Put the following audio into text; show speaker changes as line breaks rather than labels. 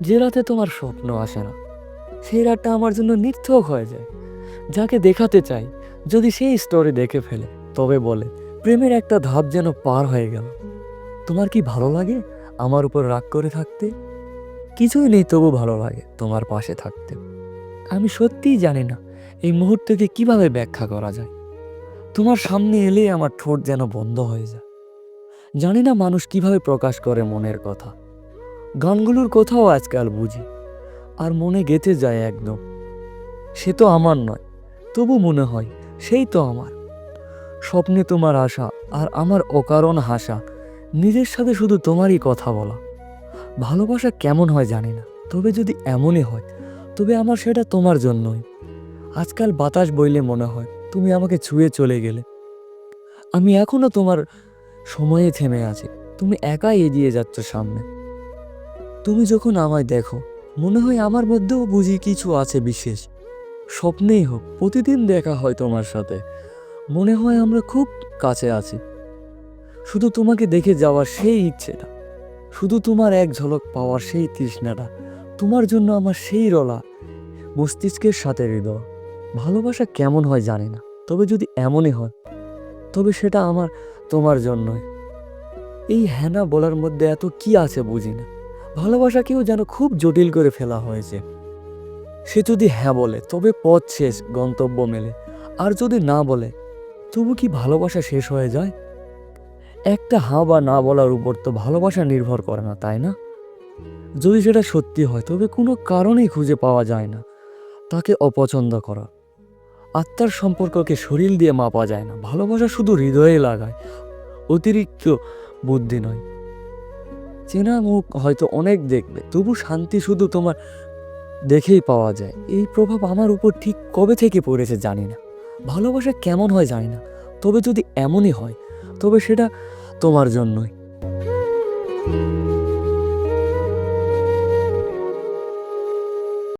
যে রাতে তোমার স্বপ্ন আসে না, সেই রাতটা আমার জন্য নির্থক হয়ে যায়। যাকে দেখাতে চাই, যদি সেই স্টোরি দেখে ফেলে, তবে বলে, প্রেমের একটা ধাপ যেন পার হয়ে গেল। তোমার কি ভালো লাগে আমার উপর রাগ করে থাকতে? কিছুই নেই তবু ভালো লাগে তোমার পাশে থাকতে। আমি সত্যিই জানি না এই মুহূর্তকে কীভাবে ব্যাখ্যা করা যায়। তোমার সামনে এলে আমার ঠোঁট যেন বন্ধ হয়ে যায়। জানি না মানুষ কীভাবে প্রকাশ করে মনের কথা। গানগুলোর কথাও আজকাল বুঝি, আর মনে গেঁথে যায় একদম। সে তো আমার নয়, তবু মনে হয় সেই তো আমার। স্বপ্নে তোমার আশা আর আমার অকারণ হাসা, নিজের সাথে শুধু তোমারই কথা বলা। ভালোবাসা কেমন হয় জানি না, তবে যদি এমনই হয়, তবে আমার সেটা তোমার জন্যই। আজকাল বাতাস বইলে মনে হয় তুমি আমাকে ছুঁয়ে চলে গেলে। আমি এখনও তোমার সময়ে থেমে আছে। তুমি একাই এগিয়ে যাচ্ছ সামনে। তুমি যখন আমায় দেখো, মনে হয় আমার মধ্যেও বুঝি কিছু আছে বিশেষ। স্বপ্নেই হোক, প্রতিদিন দেখা হয় তোমার সাথে। মনে হয় আমরা খুব কাছে আছি। শুধু তোমাকে দেখে যাওয়ার সেই ইচ্ছেটা। শুধু তোমার এক ঝলক পাওয়ার সেই তৃষ্ণাটা। তোমার জন্য আমার সেই রলা। মস্তিষ্কের সাথে হৃদয়। ভালোবাসা কেমন হয় জানি না। তবে যদি এমনই হয় তবে সেটা আমার, তোমার জন্যই। এই হ্যানা বলার মধ্যে এত কি আছে বুঝি না। ভালোবাসাকেও যেন খুব জটিল করে ফেলা হয়েছে। সে যদি হ্যাঁ বলে, তবে পথ শেষ, গন্তব্য মেলে। আর যদি না বলে, তবু কি ভালোবাসা শেষ হয়ে যায়? একটা হ্যাঁ বা না বলার উপর তো ভালোবাসা নির্ভর করে না, তাই না? যদি সেটা সত্যি হয়, তবে কোনো কারণেই খুঁজে পাওয়া যায় না। তাকে অপছন্দ করা। আত্মার সম্পর্ককে শরীর দিয়ে মাপা যায় না। ভালোবাসা শুধু হৃদয়ে লাগায়, অতিরিক্ত বুদ্ধি নয়। চেনা মুখ হয়তো অনেক দেখবে, তবু শান্তি শুধু তোমার দেখেই পাওয়া যায়। এই প্রভাব আমার উপর ঠিক কবে থেকে পড়েছে জানি না। ভালোবাসা কেমন হয় জানি না। তবে যদি এমনই হয়, তবে সেটা তোমার জন্যই।